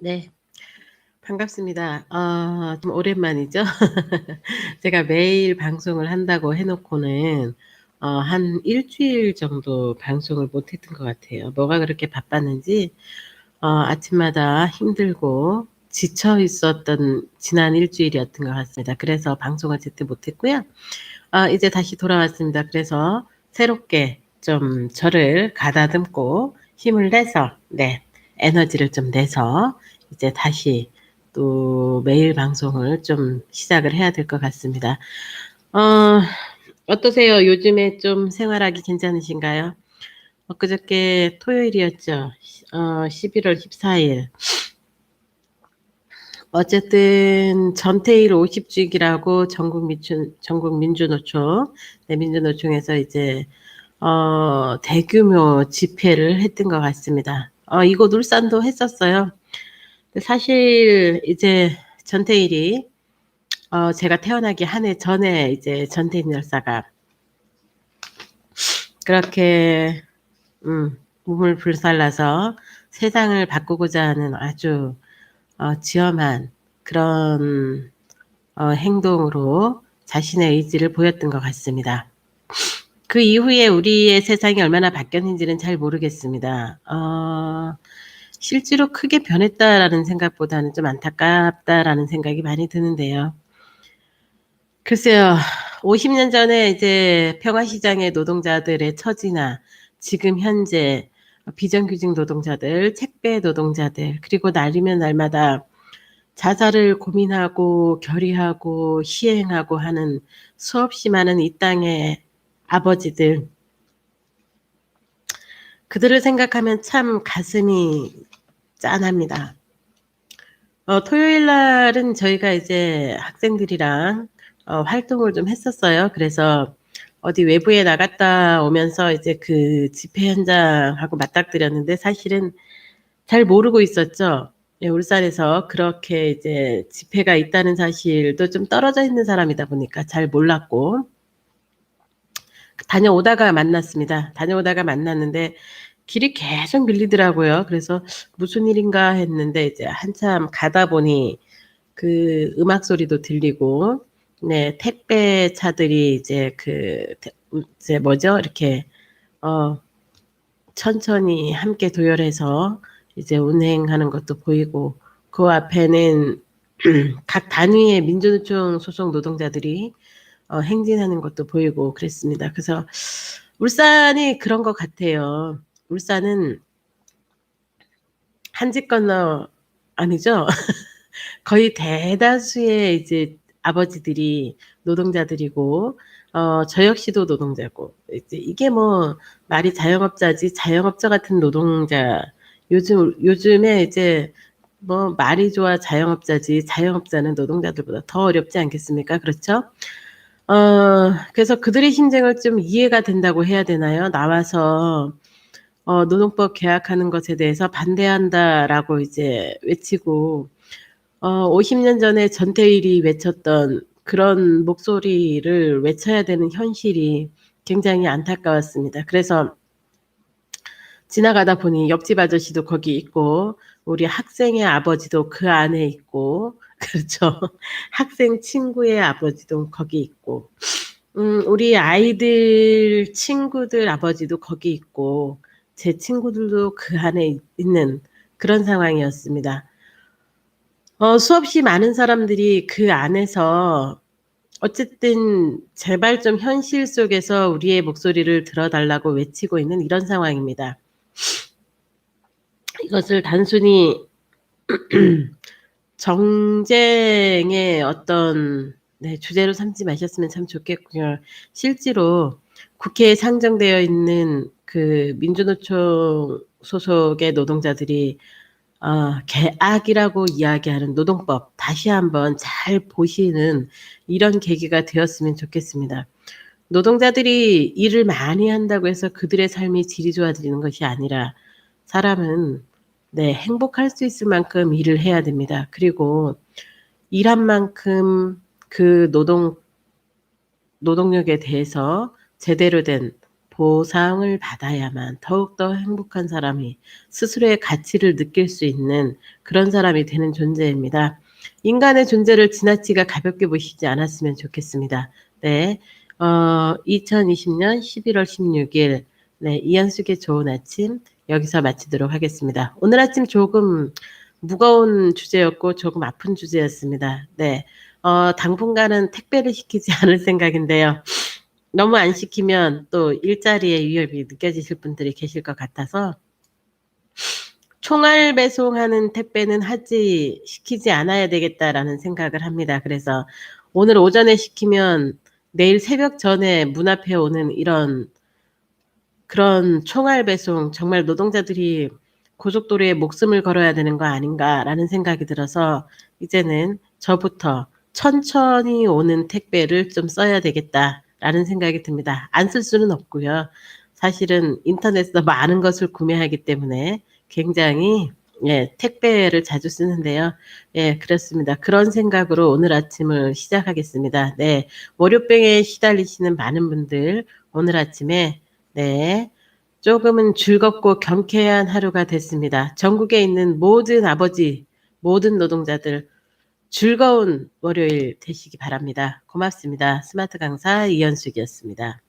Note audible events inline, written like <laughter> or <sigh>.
네. 반갑습니다. 어 좀 오랜만이죠. <laughs> 제가 매일 방송을 한다고 해 놓고는 어한1 주일 정도 방송을 못 했던 것 같아요. 뭐가 그렇게 바빴는지 어 아침마다 힘들고 지쳐 있었던 지난 1 주일이었던 것 같습니다. 그래서 방송을 제때 못 했고요. 아 이제 다시 돌아왔습니다. 그래서 새롭게 좀 저를 가다듬고 힘을 내서 네 에너지를 좀 내서 이제 다시 또 매일 방송을 좀 시작을 해야 될 것 같습니다. 어 어떠세요? 요즘에 좀 생활하기 괜찮으신가요? 엊그저께 토요일이었죠. 어 11월 14일. 어쨌든 전태일 50주기라고 전국 민춘 전국 민주노총 네 민주노총에서 이제 어 대규모 집회를 했던 것 같습니다. 어 이곳 울산도 했었어요. 사실 이제 전태일이 어 제가 태어나기 한 해 전에 이제 전태일 열사가 그렇게 음 몸을 불살라서 세상을 바꾸고자 하는 아주 어 지엄한 그런 어 행동으로 자신의 의지를 보였던 것 같습니다. 그 이후에 우리의 세상이 얼마나 바뀌었는지는 잘 모르겠습니다. 어 실제로 크게 변했다라는 생각보다는 좀 안타깝다라는 생각이 많이 드는데요. 글쎄요. 50년 전에 이제 평화시장의 노동자들의 처지나 지금 현재 비정규직 노동자들, 책배 노동자들, 그리고 날이면 날마다 자살을 고민하고 결의하고 희행하고 하는 수없이 많은 이 땅의 아버지들. 그들을 생각하면 참 가슴이 짠합니다. 어, 토요일 날은 저희가 이제 학생들이랑 어, 활동을 좀 했었어요. 그래서 어디 외부에 나갔다 오면서 이제 그 집회 현장하고 맞닥뜨렸는데 사실은 잘 모르고 있었죠. 예, 울산에서 그렇게 이제 집회가 있다는 사실도 좀 떨어져 있는 사람이다 보니까 잘 몰랐고 다녀오다가 만났습니다. 다녀오다가 만났는데 길이 계속 밀리더라고요. 그래서 무슨 일인가 했는데 이제 한참 가다 보니 그 음악 소리도 들리고 네 택배 차들이 이제 그 이제 뭐죠? 이렇게 어 천천히 함께 도열해서 이제 운행하는 것도 보이고 그 앞에는 <clears throat> 각 단위의 민주노총 소속 노동자들이 어 행진하는 것도 보이고 그랬습니다. 그래서 울산이 그런 것 같아요. 울산은 한 집 건너 아니죠? <laughs> 거의 대다수의 이제 아버지들이 노동자들이고 어 저 역시도 노동자고 이제 이게 뭐 말이 자영업자지 자영업자 같은 노동자 요즘 요즘에 이제 뭐 말이 좋아 자영업자지 자영업자는 노동자들보다 더 어렵지 않겠습니까? 그렇죠? 어 그래서 그들의 심정을 좀 이해가 된다고 해야 되나요? 나와서 어 노동법 개혁하는 것에 대해서 반대한다라고 이제 외치고 어 50년 전에 전태일이 외쳤던 그런 목소리를 외쳐야 되는 현실이 굉장히 안타까웠습니다. 그래서 지나가다 보니 옆집 아저씨도 거기 있고 우리 학생의 아버지도 그 안에 있고 <laughs> 그렇죠. 학생 친구의 아버지도 거기 있고 음 우리 아이들 친구들 아버지도 거기 있고 제 친구들도 그 안에 있는 그런 상황이었습니다. 어 수없이 많은 사람들이 그 안에서 어쨌든 제발 좀 현실 속에서 우리의 목소리를 들어 달라고 외치고 있는 이런 상황입니다. 이것을 단순히 <clears throat> 정쟁의 어떤 네 주제로 삼지 마셨으면 참 좋겠고요. 실제로 국회에 상정되어 있는 그 민주노총 소속의 노동자들이 어 개악이라고 이야기하는 노동법 다시 한번 잘 보시는 이런 계기가 되었으면 좋겠습니다. 노동자들이 일을 많이 한다고 해서 그들의 삶이 질이 좋아지는 것이 아니라 사람은 네 행복할 수 있을 만큼 일을 해야 됩니다. 그리고 일한 만큼 그 노동 노동력에 대해서 제대로 된 보상을 받아야만 더욱더 행복한 사람이 스스로의 가치를 느낄 수 있는 그런 사람이 되는 존재입니다. 인간의 존재를 지나치게 가볍게 보시지 않았으면 좋겠습니다. 네. 어, 2020년 11월 16일, 네, 이현숙의 좋은 아침, 여기서 마치도록 하겠습니다. 오늘 아침 조금 무거운 주제였고, 조금 아픈 주제였습니다. 네. 어, 당분간은 택배를 시키지 <laughs> 않을 생각인데요. 너무 안 시키면 또 일자리에 위협이 느껴지실 분들이 계실 것 같아서, 총알 배송하는 택배는 하지, 시키지 않아야 되겠다라는 생각을 합니다. 그래서 오늘 오전에 시키면 내일 새벽 전에 문 앞에 오는 이런 그런 총알 배송 정말 노동자들이 고속도로에 목숨을 걸어야 되는 거 아닌가라는 생각이 들어서 이제는 저부터 천천히 오는 택배를 좀 써야 되겠다라는 생각이 듭니다. 안 쓸 수는 없고요. 사실은 인터넷에서 많은 것을 구매하기 때문에 굉장히 예, 택배를 자주 쓰는데요. 예, 그렇습니다. 그런 생각으로 오늘 아침을 시작하겠습니다. 네. 월요병에 시달리시는 많은 분들 오늘 아침에 네. 조금은 즐겁고 경쾌한 하루가 됐습니다. 전국에 있는 모든 아버지, 모든 노동자들 즐거운 월요일 되시기 바랍니다. 고맙습니다. 스마트 강사 이현숙이었습니다.